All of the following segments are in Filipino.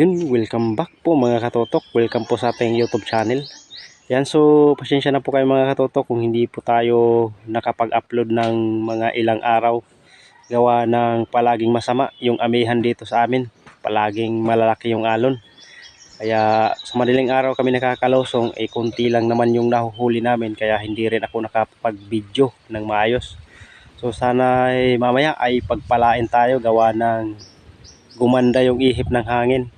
Yun, welcome back po mga katotok. Welcome po sa ating YouTube channel. Yan, so pasensya na po kayo mga katotok kung hindi po tayo nakapag-upload ng mga ilang araw. Gawa ng palaging masama yung amihan dito sa amin. Palaging malalaki yung alon. Kaya sa madaling araw kami nakakalosong, eh konti lang naman yung nahuhuli namin. Kaya hindi rin ako nakapag-video ng maayos. So sana eh, mamaya ay pagpalain tayo gawa ng gumanda yung ihip ng hangin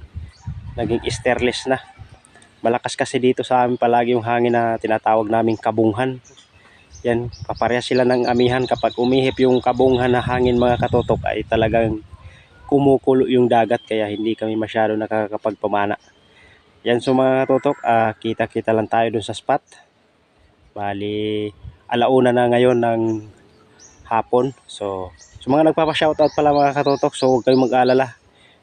naging sterless na. Malakas kasi dito sa amin palagi yung hangin na tinatawag naming kabunghan. Yan, kapareha sila ng amihan kapag umihip yung kabunghan na hangin mga katotok ay talagang kumukulo yung dagat kaya hindi kami masyado nakakapagpamana. Yan so mga katotok, ah, kita-kita lang tayo dun sa spot. Bali, alauna na ngayon ng hapon. So, sa mga nagpapa-shoutout pala mga katotok, so huwag kayong mag-alala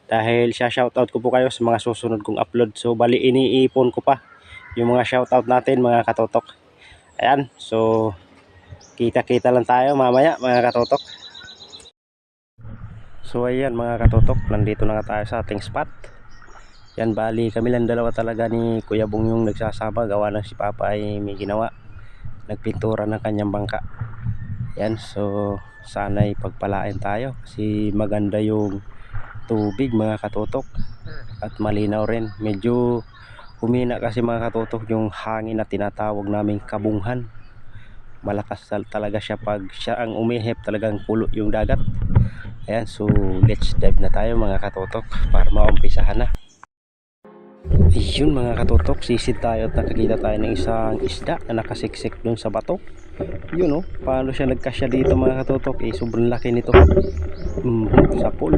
dahil siya shoutout ko po kayo sa mga susunod kong upload. So bali iniipon ko pa yung mga shoutout natin mga katotok. Ayan, so kita-kita lang tayo mamaya mga katotok. So ayan mga katotok, nandito na nga tayo sa ating spot. Yan bali kami lang dalawa talaga ni Kuya Bong yung nagsasama gawa ng si Papa ay may ginawa. Nagpintura ng kanyang bangka. Yan, so sana'y pagpalain tayo kasi maganda yung tubig mga katotok at malinaw rin. Medyo humina kasi mga katotok yung hangin na tinatawag naming kabunghan. Malakas tal- talaga siya pag siya ang umihip talagang kulo yung dagat. Ayan so let's dive na tayo mga katotok para maumpisahan na. Yun mga katotok sisid tayo at nakakita tayo ng isang isda na nakasiksik dun sa bato. Yun oh. Paano siya nagkasya dito mga katotok eh sobrang laki nito. Mhm, sa pool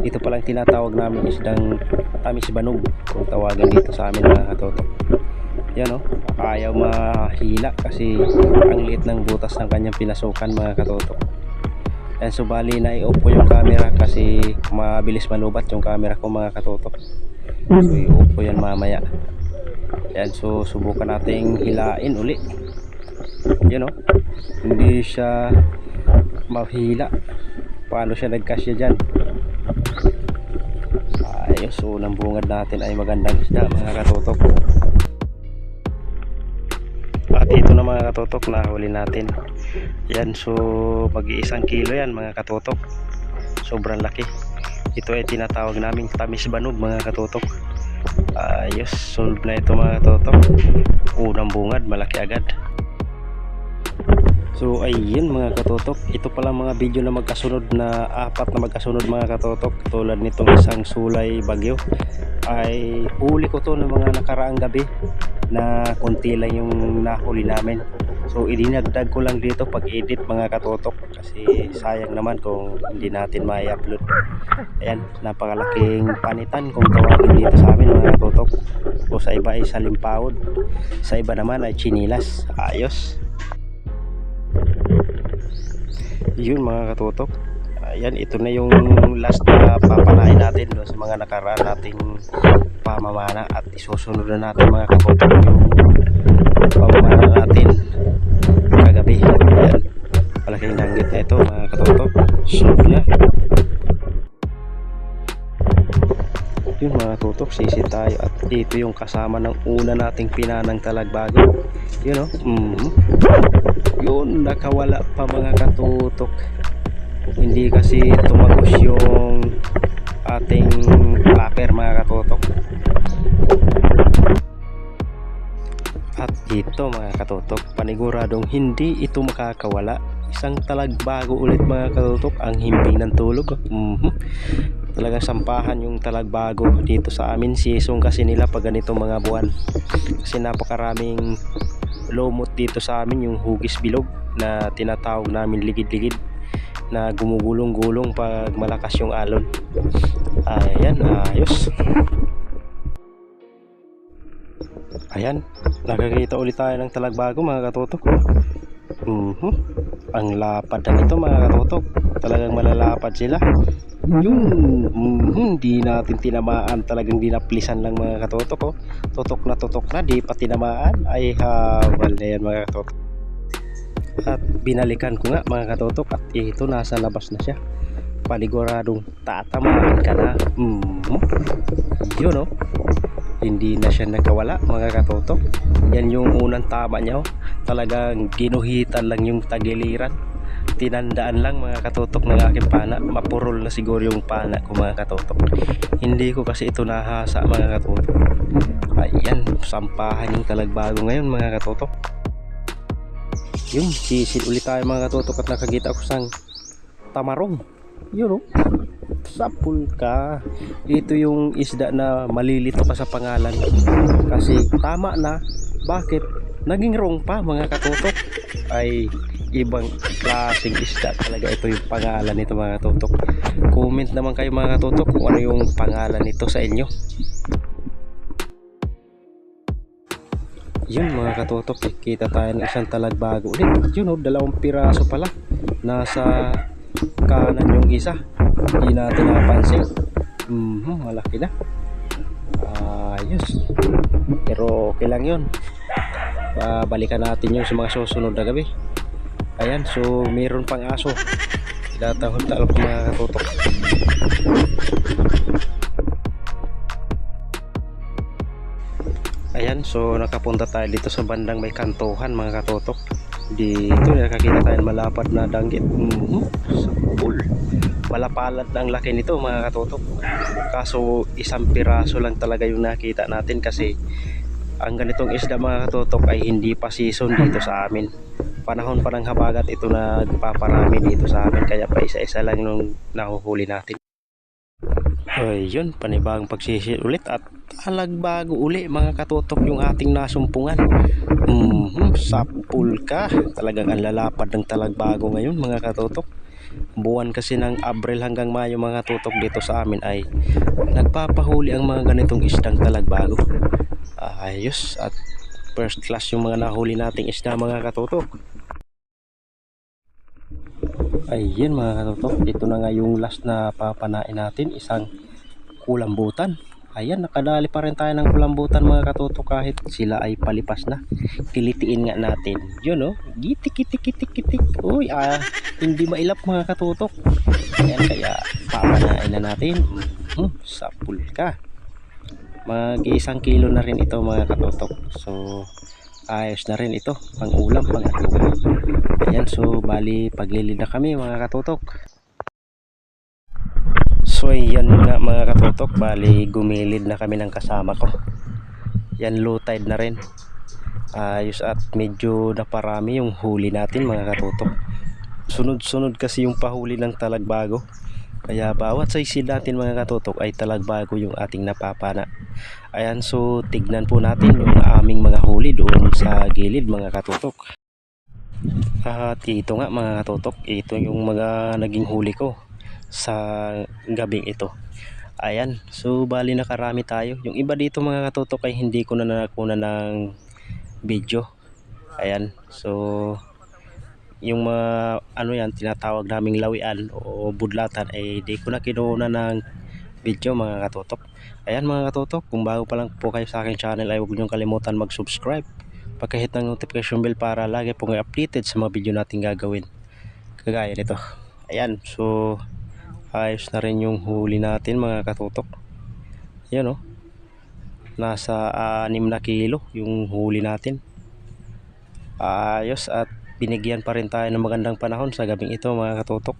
ito palang tinatawag namin isdang tamis banog. Kung tawagan dito sa amin mga katotok yan o ayaw mahila kasi ang liit ng butas ng kanyang pinasukan mga katotok yan so bali na i-off ko yung camera kasi mabilis malubat yung camera ko mga katotok so i-off ko yan mamaya. Yan so subukan nating hilain uli. Yan o hindi siya mahila. Paano siya nagkasya dyan ayos so unang bungad natin ay magandang isda mga katotok at ito na mga katotok nahuli natin. Yan so pag iisang kilo yan mga katotok. Sobrang laki. Ito ay tinatawag naming tamis banog mga katotok. Ayos solve na ito mga katotok. Unang bungad malaki agad So ayun mga katotok, ito pala mga video na magkasunod na apat na magkasunod mga katotok tulad nitong isang sulay bagyo ay huli ko to ng mga nakaraang gabi na konti lang yung nahuli namin. So idinagdag ko lang dito pag edit mga katotok kasi sayang naman kung hindi natin may upload. Ayan, napakalaking panitan kung tawagin dito sa amin mga katotok. O sa iba ay salimpawod, sa iba naman ay chinilas. Ayos. Yun mga katutok. Ayan ito na yung last na papanain natin doon sa mga nakaraan nating pamamana at isusunod na natin mga katutok yung pamamana natin kagabi. Ayan malaking langgit na ito mga katutok. Sunod na yun mga tutok sisi tayo. At ito yung kasama ng una nating pinanang talagbago. Yun o mm yun nakawala pa mga katutok. Hindi kasi tumagos yung ating clapper mga katutok. At ito mga katutok paniguradong hindi ito makakawala. Isang talagbago ulit mga katutok ang himbing ng tulog. Mhm talagang sampahan yung talagbago dito sa amin. Season kasi nila pag ganitong mga buwan. Kasi napakaraming lumot dito sa amin yung hugis bilog na tinatawag namin ligid-ligid na gumugulong-gulong pag malakas yung alon. Ayan ayos. Ayan nakakita ulit tayo ng talagbago mga katotok. Mhm. ang lapad na nito mga katotok. Talagang malalapad sila yun mhm, di natin tinamaan talagang dinaplisan lang mga katotok oh. tutok na tutok na di pa tinamaan ay hawal na yan mga katotok at binalikan ko nga mga katotok at ito nasa labas na siya paniguradong tatamaan ka na. Mm, yun oh. Hindi na siya nakawala mga katotok. Yan yung unang tama niya oh. Talagang ginuhitan lang yung tagiliran. Tinandaan lang mga katotok ng aking pana. Mapurol na siguro yung pana ko mga katotok. Hindi ko kasi ito nahasa mga katotok. Ayan, sampahan yung talagbago ngayon mga katotok. Yung sisil ulit tayo mga katotok at nakakita ko sang tamarong. Yun oh. Sapul ka. Ito yung isda na malilito ka sa pangalan. Kasi tama na. Bakit? Naging wrong pa mga katotok. Ay ibang klaseng isda talaga ito yung pangalan nito mga katotok. Comment naman kayo mga katotok kung ano yung pangalan nito sa inyo. Yun mga katotok, kita tayo ng isang talagbago ulit. Yun oh, dalawang piraso pala. Nasa kanan yung isa. Hindi natin napansin. Mhm, malaki na. Ayos. Pero okay lang yun. Babalikan natin yun sa mga susunod na gabi. Ayan, so mayroon pang aso. Tinatahol talo ko mga katotok. Ayan, so nakapunta tayo dito sa bandang may kantuhan mga katotok. Dito nakakita tayo malapad na danggit. Mhm, sa pool. Malapalad ang laki nito mga katotok. Kaso isang piraso lang talaga yung nakita natin kasi ang ganitong isda mga katotok ay hindi pa season dito sa amin. Panahon pa ng habagat ito nagpaparami dito sa amin kaya pa isa-isa lang nung nahuhuli natin. Ay, yun, panibagong pagsisil ulit at talagbago uli mga katotok yung ating nasumpungan. Mhm, sapul ka. Talagang ang lalapad ng talagbago ngayon mga katotok. Buwan kasi ng Abril hanggang Mayo mga katotok dito sa amin ay nagpapahuli ang mga ganitong isdang talagbago. Ayos at first class yung mga nahuli nating isda mga katotok. Ayun mga katotok, ito na nga yung last na papanain natin, isang kulambutan. Ayan, nakadali pa rin tayo ng kulambutan mga katotok kahit sila ay palipas na. Kilitiin nga natin. Yun oh, gitik gitik gitik gitik. Uy, ah, hindi mailap mga katotok. Ayan, kaya papanain na natin. Hmm, sapul ka. Mag isang kilo na rin ito mga katotok. So, ayos na rin ito. Pang ulam, pang adobo. Ayan, so bali paglilid na kami mga katotok. So yan nga mga katotok, bali gumilid na kami ng kasama ko. Yan low tide na rin. Ayos at medyo naparami yung huli natin mga katotok. Sunod-sunod kasi yung pahuli ng talagbago. Kaya bawat sisid natin mga katotok ay talagbago yung ating napapana. Ayan so tignan po natin yung aming mga huli doon sa gilid mga katotok. At ito nga mga katotok, ito yung mga naging huli ko sa gabing ito. Ayan, so bali nakarami tayo. Yung iba dito mga katotok ay hindi ko na nakuna ng video. Ayan, so yung mga ano yan tinatawag naming lawian o budlatan ay di ko na kinuuna ng video mga katotok. Ayan mga katotok, kung bago pa lang po kayo sa aking channel ay huwag niyong kalimutan mag-subscribe. Pagkahit ng notification bell para lagi pong updated sa mga video natin gagawin. Kagaya nito. Ayan so ayos na rin yung huli natin mga katutok yan o nasa 6 na kilo yung huli natin. Ayos at binigyan pa rin tayo ng magandang panahon sa gabing ito mga katutok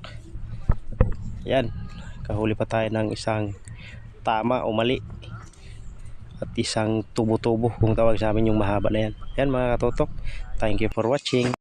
yan kahuli pa tayo ng isang tama o mali at isang tubo-tubo kung tawag sa amin yung mahaba na yan. Yan mga katotok. Thank you for watching.